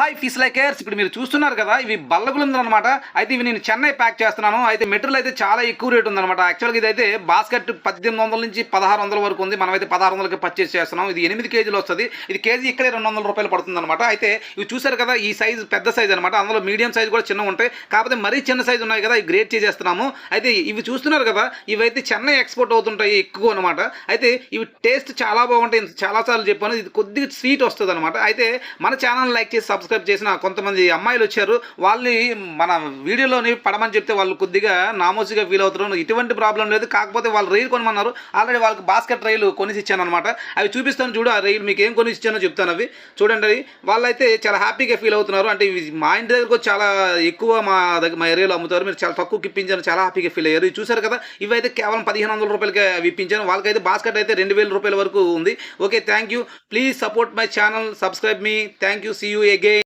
Hi ఫిస్ likers ఇప్పుడు మీరు చూస్తున్నారు కదా ఇవి బల్లగులు అనమాట అయితే ఇవి నేను చెన్నై ప్యాక్ చేస్తున్నాను. అయితే మెటీరియల్ అయితే చాలా ఎక్కువ రేట్ ఉందన్నమాట. యాక్చువల్గా ఇదైతే బాస్కెట్ పద్దెనిమిది వందల నుంచి పదహారు వందల వరకు ఉంది. మనమైతే పదహారు వందలకి పర్చేస్ చేస్తున్నాం. ఇది ఎనిమిది కేజీలు వస్తుంది. ఇది కేజీ ఇక్కడే రెండు వందల రూపాయలు పడుతుంది అనమాట అయితే ఇవి చూసారు కదా ఈ సైజ్ పెద్ద సైజ్ అనమాట అందులో మీడియం సైజ్ కూడా చిన్న ఉంటాయి. కాకపోతే మరీ చిన్న సైజ్ ఉన్నాయి కదా ఇవి గ్రేట్ చేసేస్తున్నాము. అయితే ఇవి చూస్తున్నారు కదా ఇవైతే చెన్నై ఎక్స్పోర్ట్ అవుతుంటాయి ఎక్కువ అనమాట అయితే ఇవి టేస్ట్ చాలా బాగుంటాయి. చాలాసార్లు చెప్పాను. ఇది కొద్దిగా స్వీట్ వస్తుంది అనమాట అయితే మన ఛానల్ లైక్ చేసి సబ్స్క్రైబ్ చేసిన కొంతమంది అమ్మాయిలు వచ్చారు. వాళ్ళని మన వీడియోలోని పడమని చెప్తే వాళ్ళు కొద్దిగా నామోసిగా ఫీల్ అవుతారు ఇటువంటి ప్రాబ్లం లేదు. కాకపోతే వాళ్ళు రైలు కొనమన్నారు. ఆల్రెడీ వాళ్ళకి బాస్కెట్ రైలు కొనిసి ఇచ్చాను అనమాట అవి చూపిస్తాను చూడు ఆ రైలు మీకు ఏం కొనిసి ఇచ్చానో చెప్తాను అవి. చూడండి అవి వాళ్ళైతే చాలా హ్యాపీగా ఫీల్ అవుతున్నారు. అంటే ఇవి మా ఇంటి దగ్గరకు చాలా ఎక్కువ మా దగ్గర మా ఏరియాలో అమ్ముతారు. మీరు చాలా తక్కువ ఇప్పించాను. చాలా హ్యాపీగా ఫీల్ అయ్యారు. చూసారు కదా? ఇవైతే కేవలం పదిహేను వందల రూపాయలకి అవి ఇప్పించాను. వాళ్ళకైతే బాస్కెట్ అయితే రెండు వేల రూపాయల వరకు ఉంది. Okay thank you please support my channel subscribe me thank you see you again